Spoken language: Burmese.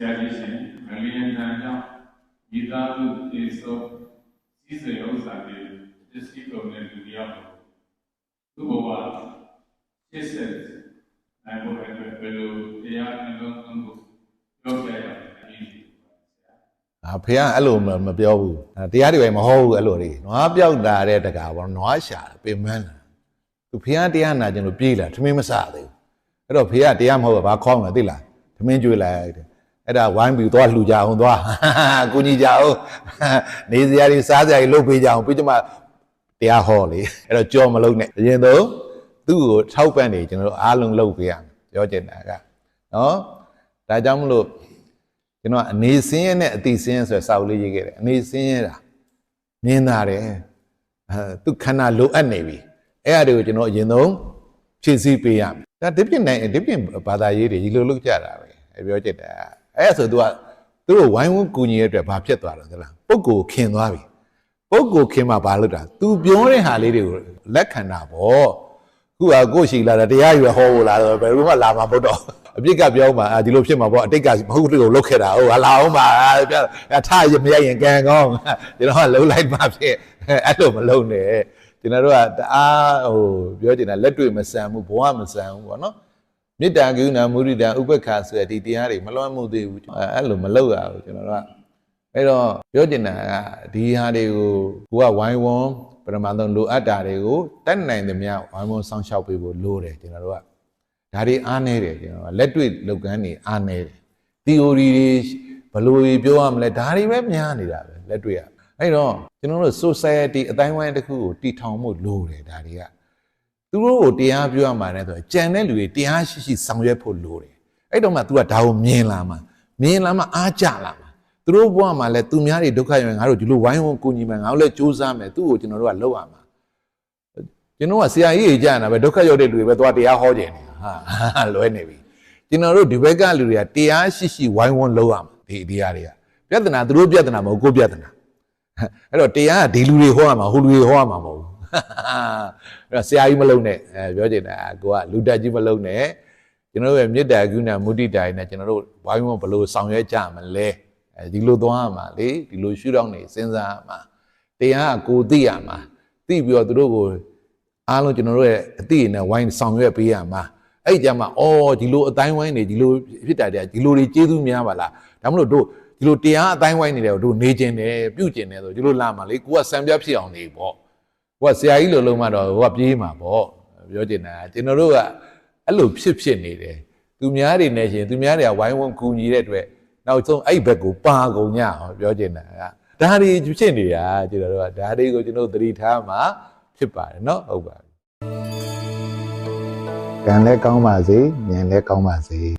ဆရာကြီးရှင်မလီယန်တန်ကြောင့်ဒီသားစုတေဆိုစီးစေဥစ္စာတွေတစီကုန်တဲ့လူတယောက်သူ့ဘဝရှစ်ဆက်နိုင်ဖို့အတွက်ဘယ်လိုတရားနှလုံးသွင်းဖို့ပြောပြရလဲဒီအာဖေကအဲ့လိုမမပြောဘူးအဲတရားတွေပဲမဟုတ်ဘူးအဲ့လိုတွေနွားပြောက်တာတဲ့တကာပေါ့နွားရှာတယ်ပင်မန်းလာသူဖေကတရားနာကျင်လို့ပြေးလာထမင်းမစသေးဘူးအဲ့တော့ဖေကတရားမဟုတ်ဘူးဘာခေါင်းလဲသိလားထမင်းကျွေးလိုက်တယ် အဲ့ဒါဝိုင်းပြီးသွားလှူကြအောင်သွားကိုကြီးကြအောင်နေစရာတွေစားစရာတွေလုပ်ပေးကြအောင်ပြီးကြမှာတရားဟောလေအဲ့တော့ကြော်မလုံးနဲ့အရင်တော့သူ့ကိုထောက်ပံ့နေကျွန်တော်တို့အားလုံးလုပ်ပေးရမယ်ပြောချင်တာကနော်ဒါကြောင့်မလို့ကျွန်တော်အနေစင်းရဲနဲ့အတိစင်းရဲဆိုတဲ့စာအုပ်လေးရေးခဲ့တယ်အနေစင်းရဲတာမြင်တာတယ်အဲသူခန္ဓာလိုအပ်နေပြီအဲ့အရာတွေကိုကျွန်တော်အရင်ဆုံးဖြည့်ဆည်းပေးရမယ်ဒါဒီပြင်နိုင်ဒီပြင်ဘာသာရေးတွေဒီလိုလုပ်ကြတာပဲအဲပြောချင်တာ အဲ့ဒါဆိုသူကသူတို့ဝိုင်းဝန်းကူညီရတဲ့အတွက်ဘာဖြစ်သွားတော့သလားပုဂ္ဂိုလ်ခင်သွားပြီပုဂ္ဂိုလ်ခင်မှာဘာလုပ်တာ तू ပြောတဲ့ဟာလေးတွေကိုလက်ခံတာပေါ့ခုကကိုယ်ရှိလာတာတရားရွယ်ဟောဖို့လာတော့ဘယ်လိုမှလာမှာမဟုတ်တော့အပြစ်ကပြောမှာအာဒီလိုဖြစ်မှာပေါ့အတိတ်ကမဟုတ်လို့လုတ်ခဲ့တာဟုတ်ဟာလာအောင်ပါပြအထရမရရင်ကံကောင်းကျွန်တော်ကလှုပ်လိုက်မှဖြစ်အဲ့လိုမလုပ်နဲ့ကျွန်တော်တို့ကတအားဟိုပြောချင်တာလက်တွေ့မဆန်ဘူးဘဝမဆန်ဘူးပေါ့နော် မေတ္တာကရုဏာမုဒိတာဥပ္ပခါဆိုတဲ့ဒီတရားတွေမလွှမ်းမှုသေးဘူးအဲ့လိုမလုပ်ရဘူးကျွန်တော်တို့ကအဲ့တော့ပြောချင်တာကဒီဟာတွေကိုကိုကဝိုင်းဝန်းပရမန်သုံးလိုအပ်တာတွေကိုတတ်နိုင်သမျှဝိုင်းဝန်းဆောင်ရှောက်ပေးဖို့လိုတယ်ကျွန်တော်တို့ကဒါတွေအားနေတယ်ကျွန်တော်ကလက်တွေ့လုပ်ကမ်းတွေအားနေတယ် theory တွေဘယ်လိုပြောရမလဲဒါတွေပဲများနေတာပဲလက်တွေ့ကအဲ့တော့ကျွန်တော်တို့ society အတိုင်းဝိုင်းတစ်ခုကိုတည်ထောင်မှုလိုတယ်ဒါတွေက သူတို့ကိုတရားပြောရမှာလဲဆိုတော့ကြံတဲ့လူတွေတရားရှိရှိဆောင်ရွက်ဖို့လိုတယ်အဲ့တော့မှ तू ကဒါကိုမြင်လာမှာမြင်လာမှအားကြလာမှာသူတို့ဘဝမှာလဲသူများတွေဒုက္ခရောက်ရင်ငါတို့ဒီလိုဝိုင်းဝန်းကူညီမယ်ငါတို့လည်းစူးစမ်းမယ်သူ့ကိုကျွန်တော်တို့ကလောက်ရမှာကျွန်တော်ကဆရာကြီးကြီးကြာနေတာပဲဒုက္ခရောက်တဲ့လူတွေပဲသွားတရားဟောကြတယ်ဟာလွဲနေပြီကျွန်တော်တို့ဒီဘက်ကလူတွေကတရားရှိရှိဝိုင်းဝန်းလောက်ရမှာဒီဒီဟာတွေကပြဿနာသူတို့ပြဿနာမဟုတ်ကိုယ်ပြဿနာအဲ့တော့တရားကဒီလူတွေဟောရမှာဟိုလူတွေဟောရမှာမဟုတ်ဘူး အဲ့တော့ဆရာကြီးမလုံးနဲ့အဲပြောချင်တာကိုကလူတက်ကြီးမလုံးနဲ့ကျွန်တော်တို့ရဲ့မေတ္တာကရုဏာမုဒိတာတွေနဲ့ကျွန်တော်တို့ဝိုင်းဝန်းဘယ်လိုဆောင်ရွက်ကြမလဲအဲဒီလိုသွားရမှာလေဒီလိုရှုထောင့်နေစဉ်းစားရမှာတရားကကိုသိရမှာသိပြီးတော့သူတို့ကိုအားလုံးကျွန်တော်တို့ရဲ့အသိနဲ့ဝိုင်းဆောင်ရွက်ပေးရမှာအဲ့ကြမှာအော်ဒီလိုအတိုင်းဝိုင်းနေဒီလိုဖြစ်တာတဲ့ဒီလိုတွေကျေးဇူးများပါလားဒါမလို့တို့ဒီလိုတရားအတိုင်းဝိုင်းနေတယ်တို့နေကျင်တယ်ပြုကျင်တယ်ဆိုဒီလိုလာမှာလေကိုကစံပြဖြစ်အောင်နေပေါ့ ကိုကဆရာကြီးလိုလုံးမှတော့ကိုကပြေးမှာပေါ့ပြောချင်တာကျွန်တော်တို့ကအဲ့လိုဖြစ်ဖြစ်နေတယ်သူများတွေနဲ့ရှင်သူများတွေကဝိုင်းဝန်းကူညီတဲ့အတွက် နောက်ဆုံးအဲ့ဘက်ကိုပါကုန်ညဟောပြောချင်တာကဒါတွေဖြစ်နေတာကျွန်တော်တို့ကဒါတွေကိုကျွန်တော်သတိထားမှာဖြစ်ပါတယ်เนาะဟုတ်ပါပြီကံလည်းကောင်းပါစေဉာဏ်လည်းကောင်းပါစေ